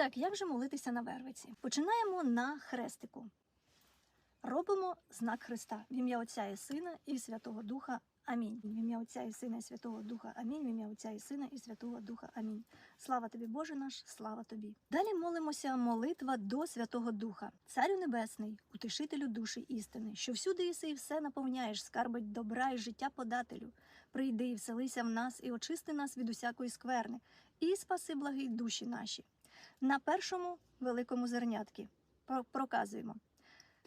так, як же молитися на вервиці? Починаємо на хрестику. Робимо знак Христа в ім'я Отця і Сина і Святого Духа. Амінь. В ім'я Отця і Сина і Святого Духа. Амінь. В ім'я Отця і Сина і Святого Духа. Амінь. Слава тобі, Боже наш, слава тобі. Далі молимося молитва до Святого Духа, Царю Небесний, утешителю душі істини, що всюди єси і все наповняєш, скарбить добра і життя подателю. Прийди і вселися в нас і очисти нас від усякої скверни, і спаси благі душі наші. На першому великому зернятки проказуємо.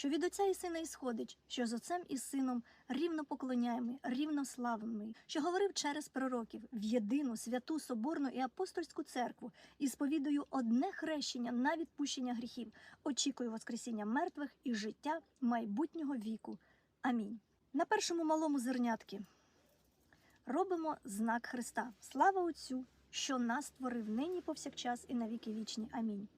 що від Отця і Сина ісходить, що з Отцем і Сином рівно поклоняємо, рівно славимо, що говорив через пророків в єдину святу соборну і апостольську церкву і сповідую одне хрещення на відпущення гріхів. Очікую Воскресіння мертвих і життя майбутнього віку. Амінь. На першому малому зернятки робимо знак Христа. Слава Отцю, що нас створив нині повсякчас і навіки вічні. Амінь.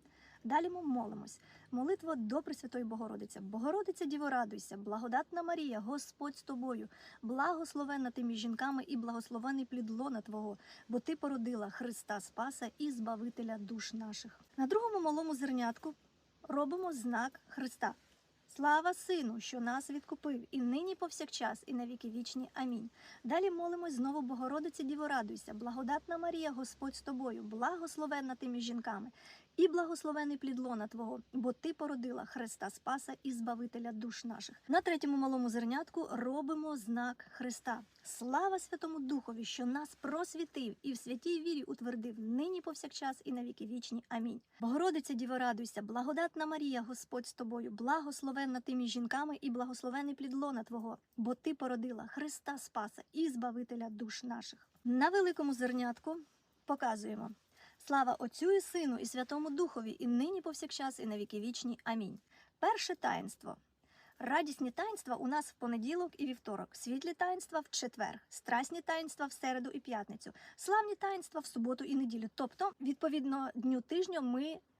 Далі ми молимось. Молитва до Пресвятої Богородиці. Богородиця Діво, радуйся, благодатна Марія, Господь з тобою, благословенна ти між жінками і благословений плід лона Твого, бо ти породила Христа Спаса і Збавителя душ наших. На другому малому зернятку робимо знак Христа. Слава Сину, що нас відкупив, і нині повсякчас, і навіки вічні. Амінь. Далі молимось знову Богородиці Діво, радуйся, благодатна Марія, Господь з тобою, благословенна ти між жінками, і благословений плід лона Твого, бо ти породила Христа Спаса і Збавителя душ наших. На третьому малому зернятку робимо знак Христа. Слава Святому Духові, що нас просвітив і в святій вірі утвердив нині повсякчас і навіки вічні. Амінь. Богородиця Діво, радуйся, благодатна Марія, Господь з тобою, благословенна ти між жінками і благословений плід лона Твого, бо ти породила Христа Спаса і Збавителя душ наших. На великому зернятку показуємо. Слава Отцю і Сину, і Святому Духові, і нині повсякчас, і на віки вічні. Амінь. Перше таїнство. Радісні таїнства у нас в понеділок і вівторок, світлі таїнства в четвер, страсні таїнства в середу і п'ятницю, славні таїнства в суботу і неділю. Тобто, відповідно дню тижня ми